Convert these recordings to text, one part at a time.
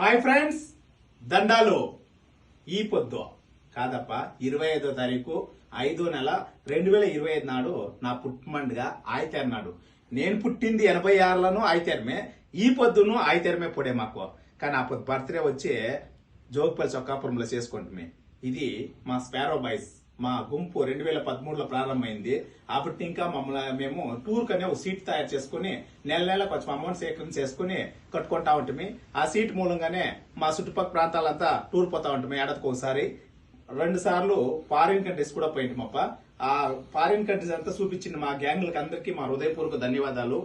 Hi friends దండాలు. ఈ పొద్దు. కాదప్ప ఇరవై ఐదో తారీఖు ఐదో నెల రెండు వేల ఇరవై ఐదు నాడు నా పుట్టుమండుగ ఆయితేరు నాడు. నేను పుట్టింది ఎనభై ఆరులను ఆయతేరమే. ఈ పొద్దును ఆయతేరమే పొడే మాకు. కానీ ఆ పొద్దు బర్త్డే వచ్చి జోగపల్లి చొక్కాపురంలో చేసుకుంటుమే ఇది మా స్పారో బాయ్స్. మా గుంపు రెండు వేల పదమూడులో ప్రారంభమైంది. అప్పటి ఇంకా మమ్మల్ని మేము టూర్ కనే ఒక సీట్ తయారు చేసుకుని నెల నెల కొంచెం అమౌంట్ సేకరణ చేసుకుని కట్టుకుంటా ఉంటుంది ఆ సీట్ మూలంగానే మా చుట్టుపక్కల ప్రాంతాలంతా టూర్ పోతా ఉంటాము ఏడాదికి ఒకసారి. రెండు సార్లు ఫారిన్ కంట్రీస్ కూడా పోయింటమప్ప. ఆ ఫారిన్ కంట్రీస్ అంతా చూపించిన మా గ్యాంగ్లకు అందరికీ మా హృదయపూర్వక ధన్యవాదాలు.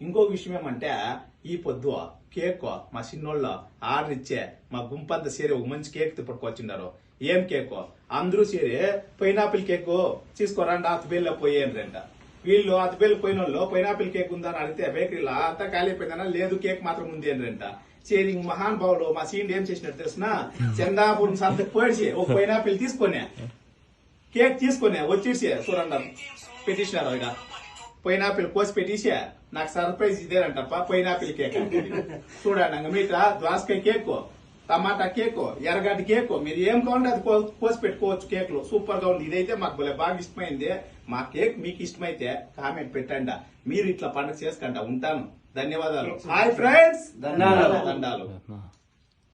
ఇంకో విషయం ఏమంటే ఈ పొద్దు కేక్ మా చిన్నోళ్ళ ఆర్డర్ ఇచ్చే మా గుంపంతా సేరి ఒక మంచి కేక్ తిప్పడుకొచ్చిన్నారు ఏం కేక్? అందరూ సేరి పైనాపిల్ కేక్ తీసుకోరండి అతబేల్లో పోయేంద్రంట వీళ్ళు అతబేలు పోయిన వాళ్ళు పైనాపిల్ కేక్ ఉందని అడిగితే బేకరీలో అంతా ఖాళీ అయిపోయిందన్నా లేదు కేక్ మాత్రం ఉంది అంద్రంట చేరి మహాన్ భావులు మా సీన్ ఏం చేసినట్టు తెలిసిన? చందాపురం సంతకు పోయిసి ఒక పైనాపిల్ తీసుకొని కేక్ తీసుకొని వచ్చేసి చూడండి పెట్టించినారు ఇక. పైనాపిల్ కోసి పెట్టేసి నాకు సర్ప్రైజ్ ఇదేనంటప్ప పైనాపిల్ కేక్ చూడండి మీట దోసకాయ కేక్ టమాటా కేక్ ఎర్రగడ్డ కేక్ మీరు ఏం కావాలంటే అది కోసి పెట్టుకోవచ్చు కేక్లో. సూపర్గా ఉంది. ఇదైతే మాకు భలే బాగా ఇష్టమైంది. మా కేక్ మీకు ఇష్టమైతే కామెంట్ పెట్టండి. మీరు ఇట్లా పండుగ చేసుకుంటా ఉంటాను. ధన్యవాదాలు. హాయ్ ఫ్రెండ్స్ దండాలు. దండాలు